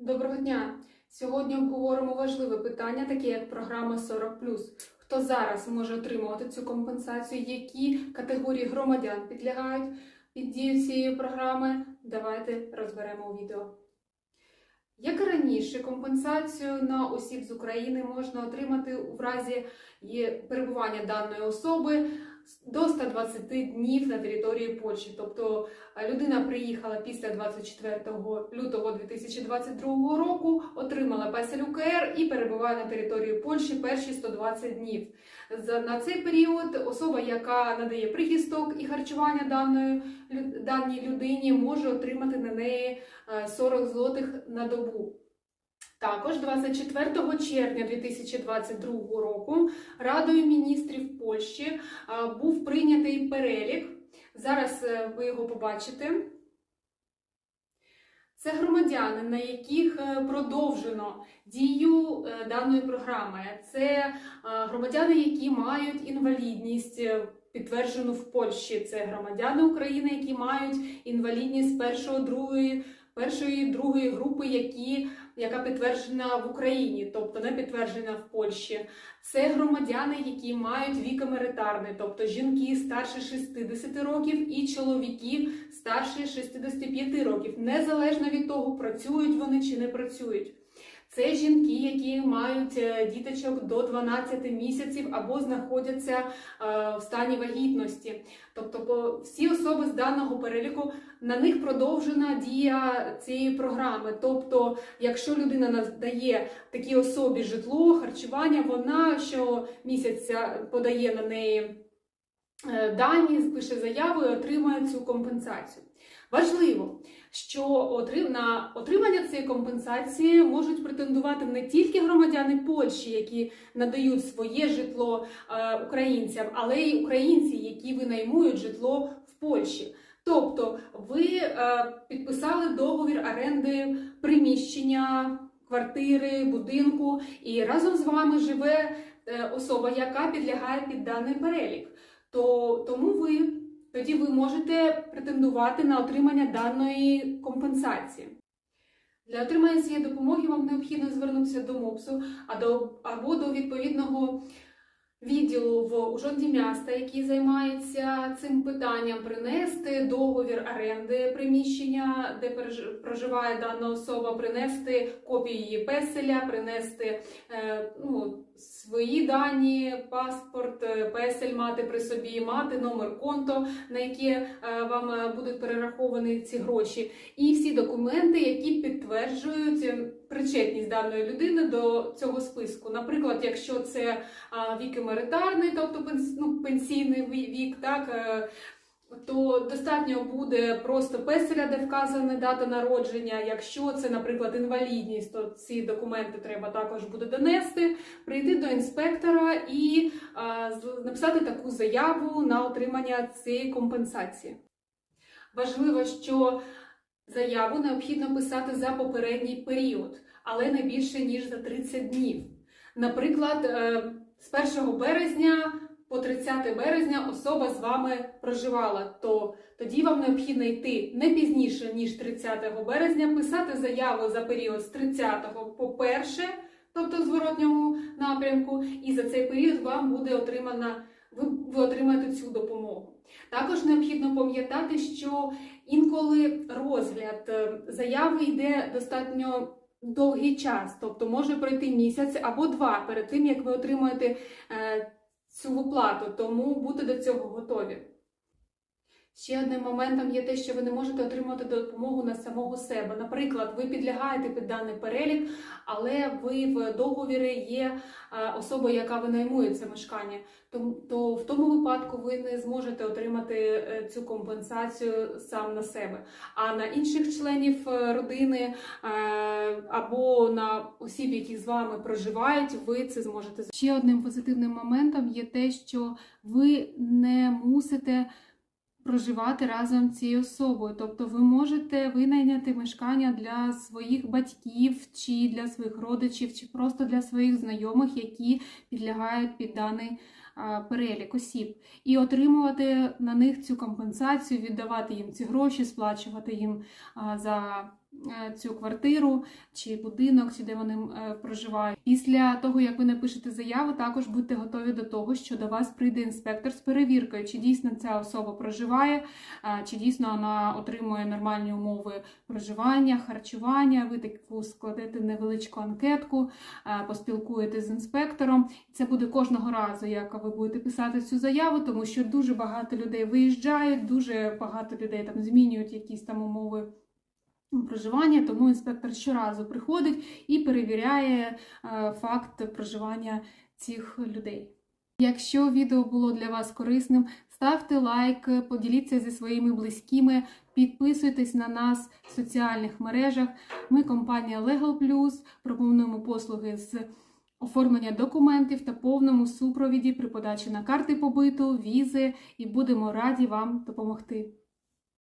Доброго дня! Сьогодні обговоримо важливе питання, таке як програма 40+. Хто зараз може отримувати цю компенсацію? Які категорії громадян підлягають під дію цієї програми? Давайте розберемо відео. Як і раніше, компенсацію на осіб з України можна отримати у разі перебування даної особи до 120 днів на території Польщі. Тобто е, людина приїхала після 24 лютого 2022 року, отримала песель УКР і перебуває на території Польщі перші 120 днів. На цей період особа, яка надає прихисток і харчування даної даній людині, може отримати на неї е, 40 злотих на добу. Також 24 червня 2022 року Радою міністрів Польщі був прийнятий перелік. Зараз е, ви його побачите. Це громадяни, на яких е, продовжено дію е, даної програми. Це громадяни, які мають інвалідність. Підтверджену в Польщі це громадяни України, які мають інвалідність першої, другої, першої, другої групи, які, яка підтверджена в Україні, тобто не підтверджена в Польщі. Це громадяни, які мають вік емеритарний, тобто жінки старше 60 років і чоловіки старше 65 років, незалежно від того, працюють вони чи не працюють. Це жінки, які мають е, діточок до 12 місяців або знаходяться е, в стані вагітності. Тобто, всі особи з даного переліку на них продовжена дія цієї програми. Тобто, якщо людина надає такій особі житло, харчування, вона щомісяця подає на неї дані, пише заяву і отримує цю компенсацію. Важливо, що на отримання цієї компенсації можуть претендувати не тільки громадяни Польщі, які надають своє житло е, українцям, але й українці, які винаймують житло в Польщі. Тобто, ви е, підписали договір оренди приміщення, квартири, будинку, і разом з вами живе е, особа, яка підлягає під даний перелік. То тому ви тоді ви можете претендувати на отримання даної компенсації. Для отримання цієї допомоги вам необхідно звернутися до МОПСу або до відповідного відділу в Ужонді міста, який займається цим питанням, принести договір оренди приміщення, де проживає дана особа, принести копію її песеля, принести е, ну, свої дані, паспорт, е, песель мати при собі, мати номер конто, на яке е, вам будуть перераховані ці гроші, і всі документи, які підтверджують причетність даної людини до цього списку. Наприклад, якщо це а, вік тобто ну, пенсійний вік, так. е, То достатньо буде просто песеля, де вказана дата народження. Якщо це, наприклад, інвалідність, то ці документи треба також буде донести, прийти до інспектора і а, написати таку заяву на отримання цієї компенсації. Важливо, що заяву необхідно писати за попередній період, але не більше ніж за 30 днів. Наприклад, е, з 1 березня по 30 березня особа з вами проживала, то тоді вам необхідно йти не пізніше ніж 30 березня, писати заяву за період з 30 по 1, тобто зворотньому напрямку, і за цей період вам буде отримана, ви, ви отримаєте цю допомогу. Також необхідно пам'ятати, що інколи розгляд е, заяви йде достатньо довгий час, тобто може пройти місяць або два перед тим, як ви отримаєте е, цю виплату, тому будьте до цього готові. Ще одним моментом є те, що ви не можете отримати допомогу на самого себе. Наприклад, ви підлягаєте під даний перелік, але ви в договірі є е, особа, яка винаймує це мешкання. То в тому випадку ви не зможете отримати е, цю компенсацію сам на себе. А на інших членів е, родини або на осіб, які з вами проживають, ви це зможете. Ще одним позитивним моментом є те, що ви не мусите проживати разом цією особою. Тобто ви можете винайняти мешкання для своїх батьків, чи для своїх родичів, чи просто для своїх знайомих, які підлягають під даний перелік осіб, і отримувати на них цю компенсацію, віддавати їм ці гроші, сплачувати їм за цю квартиру чи будинок, чи де вони е, проживають. Після того, як ви напишете заяву, також будьте готові до того, що до вас прийде інспектор з перевіркою, чи дійсно ця особа проживає, чи дійсно вона отримує нормальні умови проживання, харчування. Ви таку складете невеличку анкетку, а, поспілкуєтесь з інспектором. Це буде кожного разу, як ви будете писати цю заяву, тому що дуже багато людей виїжджають, дуже багато людей там змінюють якісь там умови. Проживання, тому інспектор щоразу приходить і перевіряє е, факт проживання цих людей. Якщо відео було для вас корисним, ставте лайк, поділіться зі своїми близькими, підписуйтесь на нас в соціальних мережах. Ми компанія Legal Plus, пропонуємо послуги з оформлення документів та повному супровіді при подачі на карти побиту, візи і будемо раді вам допомогти.